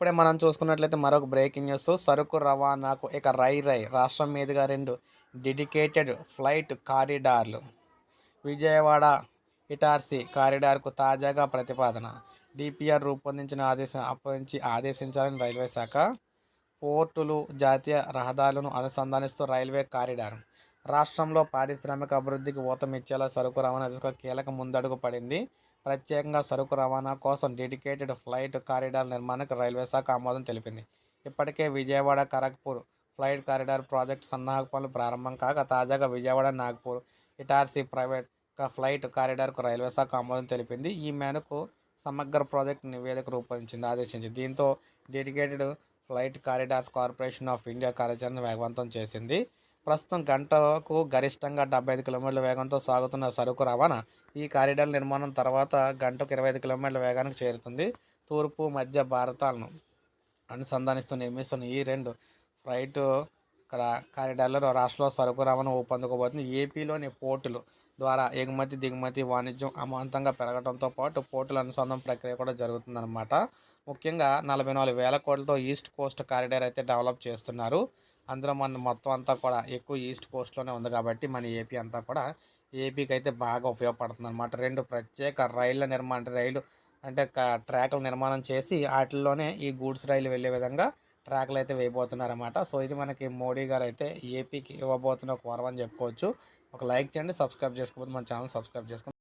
ఇప్పుడే మనం చూసుకున్నట్లయితే మరొక బ్రేకింగ్ న్యూస్ సరుకు రవాణాకు ఇక రై రై రాష్ట్రం మీదుగా రెండు డెడికేటెడ్ ఫ్లైట్ కారిడార్లు విజయవాడ ఇటార్సీ కారిడార్కు తాజాగా ప్రతిపాదన. డిపిఆర్ రూపొందించిన ఆదేశం అప్పగించి ఆదేశించాలని రైల్వే శాఖ పోర్టులు జాతీయ రహదారులను అనుసంధానిస్తూ రైల్వే కారిడార్ రాష్ట్రంలో పారిశ్రామిక అభివృద్ధికి ఊతమిచ్చేలా సరుకు రవాణా దిశగా కీలక ముందడుగు పడింది. ప్రత్యేకంగా సరుకు రవాణా కోసం డెడికేటెడ్ ఫ్లైట్ కారిడార్ నిర్మాణానికి రైల్వే శాఖ ఆమోదం తెలిపింది. ఇప్పటికే Vijayawada Kharagpur freight corridor project సన్నాహక పనులు ప్రారంభం కాగా తాజాగా విజయవాడ నాగ్పూర్ ఇటార్సీ ప్రైవేట్ ఫ్లైట్ కారిడార్కు రైల్వే శాఖ ఆమోదం తెలిపింది. ఈ మేరకు సమగ్ర ప్రాజెక్టు నివేదిక రూపొందించింది ఆదేశించింది. దీంతో dedicated freight corridors corporation of India కార్యాచరణ వేగవంతం చేసింది. ప్రస్తుతం గంటకు గరిష్టంగా డెబ్బై ఐదు కిలోమీటర్ల వేగంతో సాగుతున్న సరుకు రవాణా ఈ కారిడార్ నిర్మాణం తర్వాత గంటకు ఇరవై ఐదు కిలోమీటర్ల వేగానికి చేరుతుంది. తూర్పు మధ్య భారతాలను అనుసంధానిస్తూ నిర్మిస్తున్న ఈ రెండు ఫ్లైట్ కారిడార్లో రాష్ట్రంలో సరుకు రవాణా ఊపందుకోబోతుంది. ఏపీలోని పోర్టులు ద్వారా ఎగుమతి దిగుమతి వాణిజ్యం అమాంతంగా పెరగడంతో పాటు పోర్టుల అనుసంధానం ప్రక్రియ కూడా జరుగుతుందన్నమాట. ముఖ్యంగా నలభై నాలుగు వేల కోట్లతో ఈస్ట్ కోస్ట్ కారిడార్ అయితే డెవలప్ చేస్తున్నారు. అందులో మన మొత్తం అంతా కూడా ఎక్కువ ఈస్ట్ కోస్ట్లోనే ఉంది కాబట్టి మన ఏపీ అంతా కూడా ఏపీకి అయితే బాగా ఉపయోగపడుతుంది అనమాట రెండు ప్రత్యేక రైళ్ళ నిర్మాణం రైలు అంటే ట్రాక్ల నిర్మాణం చేసి వాటిల్లోనే ఈ గూడ్స్ రైలు వెళ్ళే విధంగా ట్రాక్లు అయితే వేయబోతున్నారన్నమాట. సో ఇది మనకి మోడీ గారు అయితే ఏపీకి ఇవ్వబోతున్న ఒక వరం అని చెప్పుకోవచ్చు. ఒక లైక్ చేయండి సబ్స్క్రైబ్ చేసుకోకపోతే మన ఛానల్ సబ్స్క్రైబ్ చేసుకోండి.